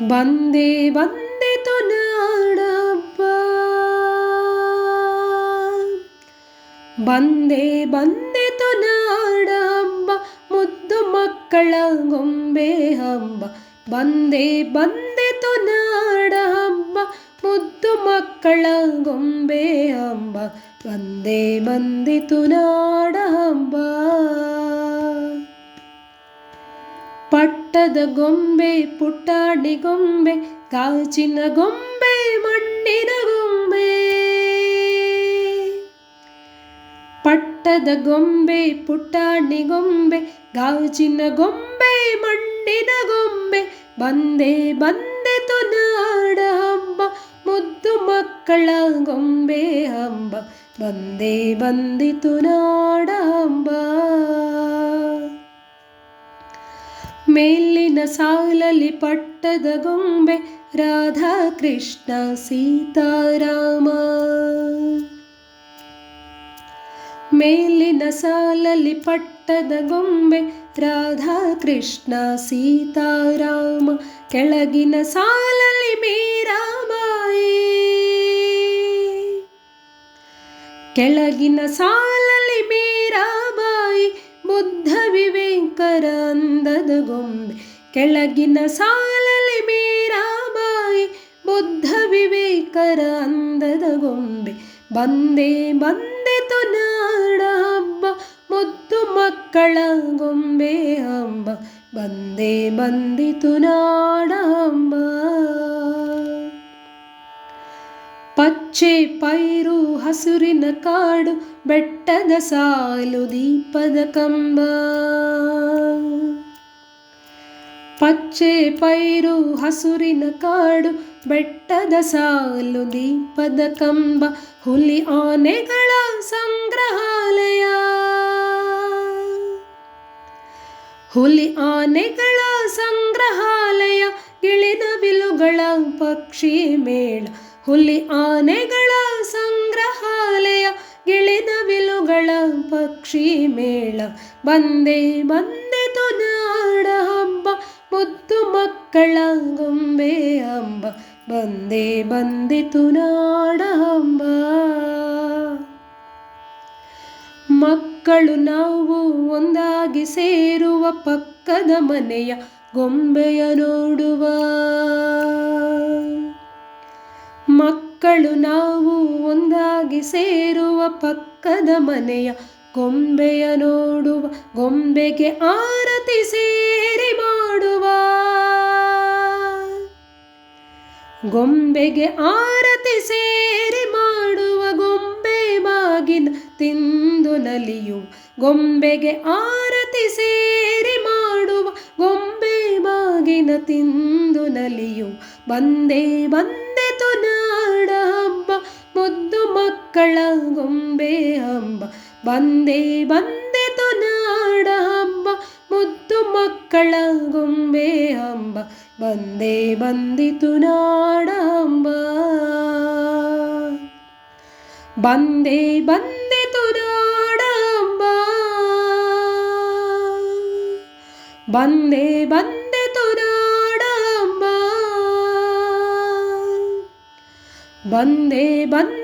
ಬಂದೆ ಬಂದಿತು ನಾಡಬ್ಬ ಬಂದೆ ಬಂದಿತು ನಾಡಬ್ಬ ಮುದ್ದು ಮಕ್ಕಳ ಗೊಂಬೆ ಹಬ್ಬ. ಬಂದೆ ಬಂದಿತು ನಾಡ ಹಬ್ಬ ಮುದ್ದು ಮಕ್ಕಳ ಗೊಂಬೆ ಹಬ್ಬ. ಬಂದೆ ಬಂದಿತು ನಾಡ ಹಬ್ಬ ಪಟ್ಟದ ಗೊಂಬೆ, ಪುಟ್ಟಾಡಿ ಗೊಂಬೆ, ಗಾಜಿನ ಗೊಂಬೆ, ಮಣ್ಣಿನ ಗೊಂಬೆ. ಪಟ್ಟದ ಗೊಂಬೆ, ಪುಟ್ಟಾಡಿ ಗೊಂಬೆ, ಗಾಜಿನ ಗೊಂಬೆ, ಮಣ್ಣಿನ ಗೊಂಬೆ. ಬಂದೆ ಬಂದೆ ನಾಡ ಹಬ್ಬ, ಮುದ್ದು ಮಕ್ಕಳ ಗೊಂಬೆ ಹಬ್ಬ. ಬಂದೆ ಬಂದಿತು ನಾಡ ಹಬ್ಬ. ಮೇಲಿನ ಸಾಲಲಿ ಪಟ್ಟದ ಗೊಂಬೆ ರಾಧಾ ಕೃಷ್ಣ ಸೀತಾರಾಮ. ಮೇಲಿನ ಸಾಲಲಿ ಪಟ್ಟದ ಗೊಂಬೆ ರಾಧಾ ಕೃಷ್ಣ ಸೀತಾರಾಮ. ಕೆಳಗಿನ ಸಾಲಲಿ ಮೀರಾಬಾಯಿ ಕೆಳಗಿನ ಸಾಲಲಿ ಕೆಳಗಿನ ಸಾಲಲಿ ಮೀರಾಬಾಯಿ, ಬುದ್ಧ ವಿವೇಕರ ಅಂದದ ಗೊಂಬೆ. ಬಂದೆ ಬಂದೆತು ನಾಡ ಹಬ್ಬ ಮುದ್ದು ಮಕ್ಕಳ ಗೊಂಬೆ ಹಬ್ಬ. ಬಂದೆ ಬಂದಿತು ತುನಾಡ ಪಚ್ಚೆ ಪೈರು ಹಸುರಿನ ಕಾಡು, ಬೆಟ್ಟದ ಸಾಲು ದೀಪದ ಕಂಬ. ಪಚ್ಚೆ ಪೈರು ಹಸುರಿನ ಕಾಡು ಬೆಟ್ಟದ ಸಾಲು ದೀಪದ ಕಂಬ ಹುಲಿ ಆನೆಗಳ ಸಂಗ್ರಹಾಲಯ ಹುಲಿ ಆನೆಗಳ ಸಂಗ್ರಹಾಲಯ ಬಿಲುಗಳ ಪಕ್ಷಿ ಮೇಳ ಹುಲಿ ಆನೆಗಳ ಸಂಗ್ರಹಾಲಯ ಬಿಲುಗಳ ಪಕ್ಷಿ ಮೇಳ ಬಂದೇ ಹಬ್ಬ ಮುದ್ದು ಮಕ್ಕಳ ಗೊಂಬೆ ಬಂದೇ ಬಂದೆ ಬಂದಿತು ನಾಡ ಹಬ್ಬ ಮಕ್ಕಳು ನಾವು ಒಂದಾಗಿ ಸೇರುವ ಪಕ್ಕದ ಮನೆಯ ಗೊಂಬೆಯ ನೋಡುವ. ಮಕ್ಕಳು ನಾವು ಒಂದಾಗಿ ಸೇರುವ ಪಕ್ಕದ ಮನೆಯ ಗೊಂಬೆಯ ನೋಡುವ. ಗೊಂಬೆಗೆ ಆರತಿ ಸೇರಿ ಗೊಂಬೆಗೆ ಆರತಿ ಸೇರಿ ಮಾಡುವ ಗೊಂಬೆ ಬಾಗಿನ ತಿಂದು ನಲಿಯು. ಗೊಂಬೆಗೆ ಆರತಿ ಸೇರಿ ಮಾಡುವ ಗೊಂಬೆ ಬಾಗಿನ ತಿಂದು ನಲಿಯು. ಬಂದೆ ತುನಾಡ ನಾಡ ಹಬ್ಬ, ಮುದ್ದು ಮಕ್ಕಳ ಗೊಂಬೆ ಹಬ್ಬ. ಬಂದೆ ತುನಾಡ ನಾಡ ಹಬ್ಬ, ಮುದ್ದು ಮಕ್ಕಳ ಗೊಂಬೆ ಅಂಬ, ಬಂದೇ ಬಂದಿತು ನಾಡಂಬ ಬಂದೇ ಬಂದೆ ಬಂದಿತು ನಾಡಂಬ ಬಂದೇ ಬಂದೆ ಬಂದಿತು ನಾಡಂಬ ಬಂದೆ ಬಂದ